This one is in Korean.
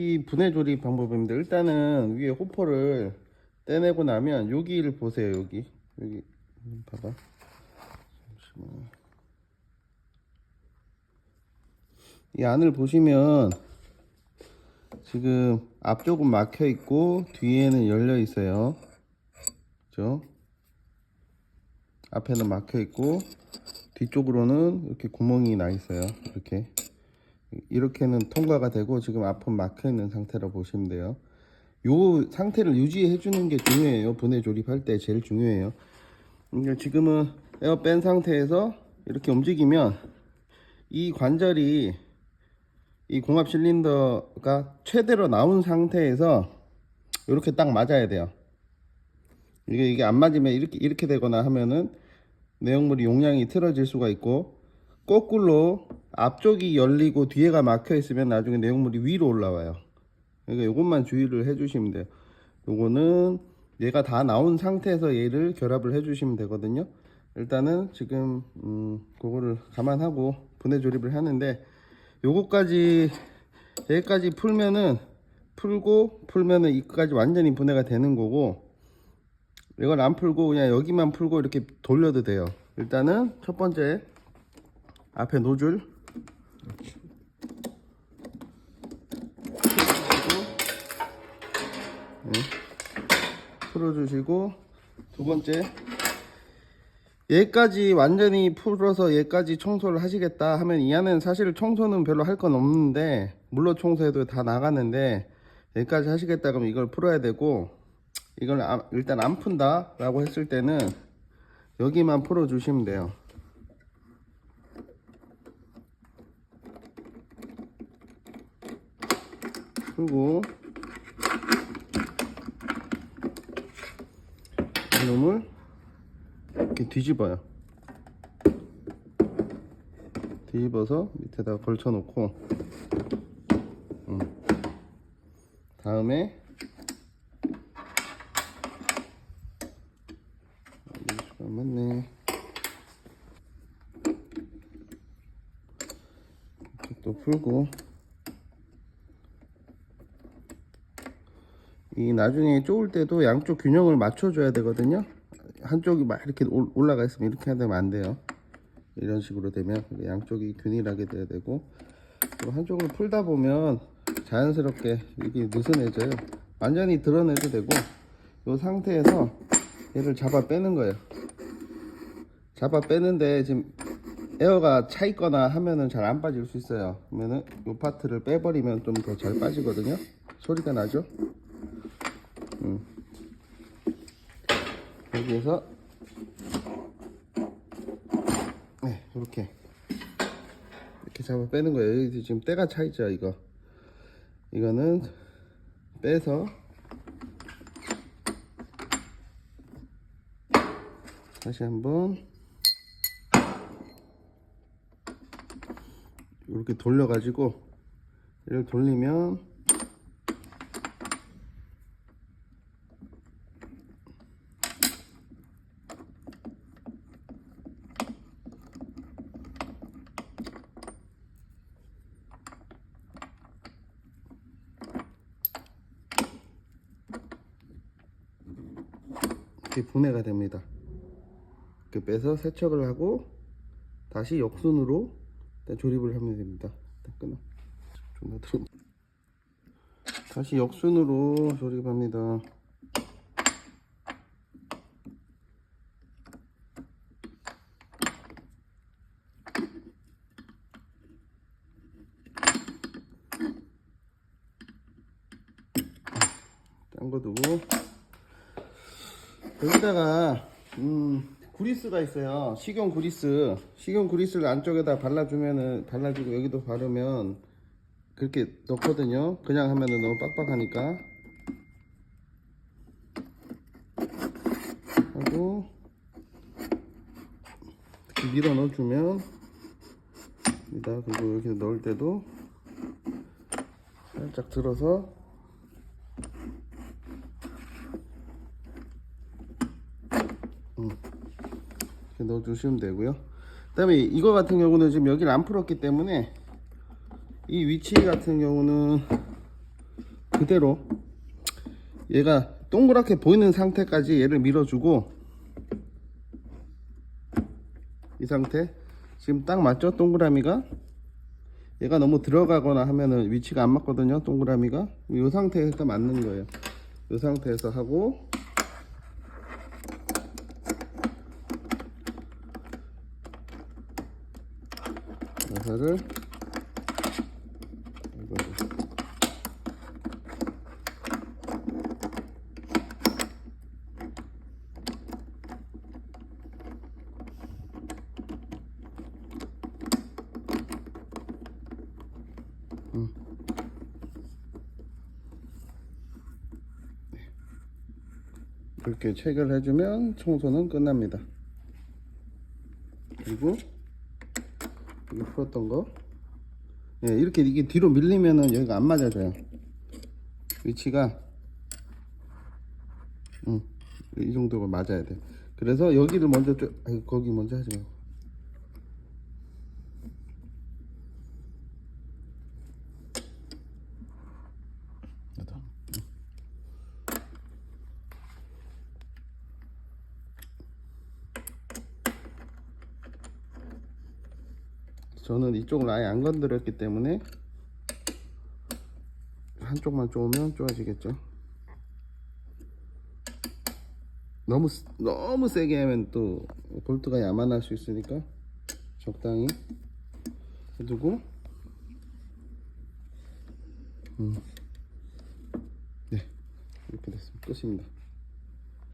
이 분해 조립 방법입니다. 일단은 위에 호퍼를 떼내고 나면 여기를 보세요. 여기 여기 음, 봐봐. 잠시만. 이 안을 보시면 지금 앞쪽은 막혀 있고 뒤에는 열려 있어요. 그죠? 앞에는 막혀 있고 뒤쪽으로는 이렇게 구멍이 나 있어요. 이렇게 이렇게는 통과가 되고 지금 앞은 막혀 있는 상태로 보시면 돼요. 요 상태를 유지해 주는 게 중요해요. 분해 조립할 때 제일 중요해요. 그러니까 지금은 에어 뺀 상태에서 이렇게 움직이면 이 관절이 이 공합 실린더가 최대로 나온 상태에서 이렇게 딱 맞아야 돼요. 이게 이게 안 맞으면 이렇게 이렇게 되거나 하면은 내용물이 용량이 틀어질 수가 있고 거꾸로 앞쪽이 열리고 뒤에가 막혀 있으면 나중에 내용물이 위로 올라와요. 그러니까 요것만 주의를 해주시면 돼요. 요거는 얘가 다 나온 상태에서 얘를 결합을 해주시면 되거든요. 일단은 지금 음 그거를 감안하고 분해 조립을 하는데 요거까지 여기까지 풀면은 풀고 풀면은 이까지 완전히 분해가 되는 거고 이걸 안 풀고 그냥 여기만 풀고 이렇게 돌려도 돼요. 일단은 첫 번째 앞에 노즐 네. 풀어주시고 두 번째 얘까지 완전히 풀어서 얘까지 청소를 하시겠다 하면 이 안에는 사실 청소는 별로 할 건 없는데 물로 청소해도 다 나가는데 얘까지 하시겠다 그러면 이걸 풀어야 되고 이걸 아- 일단 안 푼다 라고 했을 때는 여기만 풀어 주시면 돼요 그리고 이놈을 이렇게 뒤집어요. 뒤집어서 밑에다 걸쳐 놓고 음. 다음에 맞네 또 풀고 이 나중에 쪼을 때도 양쪽 균형을 맞춰줘야 되거든요. 한쪽이 막 이렇게 올- 올라가 있으면 이렇게 되면 안 돼요. 이런 식으로 되면 양쪽이 균일하게 돼야 되고 또 한쪽을 풀다 보면 자연스럽게 이게 느슨해져요. 완전히 드러내도 되고 이 상태에서 얘를 잡아 빼는 거예요. 잡아 빼는데 지금 에어가 차 있거나 하면은 잘 안 빠질 수 있어요. 그러면은 이 파트를 빼버리면 좀 더 잘 빠지거든요. 소리가 나죠? 여기에서 네 이렇게 이렇게 잡아 빼는 거예요. 여기 지금 때가 차 있죠 이거. 이거는 빼서 다시 한번 이렇게 돌려가지고 이렇게 돌리면 이렇게 분해가 됩니다. 이렇게 빼서 세척을 하고 다시 역순으로 조립을 하면 됩니다. 끊어. 존나 들어. 다시 역순으로 조립합니다. 딴거 두고 여기다가 음 구리스가 있어요. 식용 구리스. 식용 구리스를 안쪽에다 발라주면은 발라주고 여기도 바르면 그렇게 넣거든요. 그냥 하면은 너무 빡빡하니까. 하고 밀어 넣어주면 그리고 이렇게 넣을 때도 살짝 들어서 이렇게 넣어주시면 되고요. 그 다음에 이거 같은 경우는 지금 여기를 안 풀었기 때문에 이 위치 같은 경우는 그대로 얘가 동그랗게 보이는 상태까지 얘를 밀어주고 이 상태 지금 딱 맞죠? 동그라미가? 얘가 너무 들어가거나 하면은 위치가 안 맞거든요 동그라미가. 이 상태에서 맞는 거예요. 이 상태에서 하고 이거를 이렇게 체결해주면 청소는 끝납니다. 그리고 풀었던 거, 예, 이렇게 이게 뒤로 밀리면은 여기가 안 맞아져요. 위치가, 음, 이 정도가 맞아야 돼. 그래서 여기를 먼저 좀, 아니, 거기 먼저 하지 말고. 저는 이쪽을 아예 안 건드렸기 때문에 한쪽만 쪼으면 쪼아지겠죠. 너무 쓰- 너무 세게 하면 또 볼트가 야만할 수 있으니까 적당히 해두고 음. 네 이렇게 됐습니다. 끝입니다.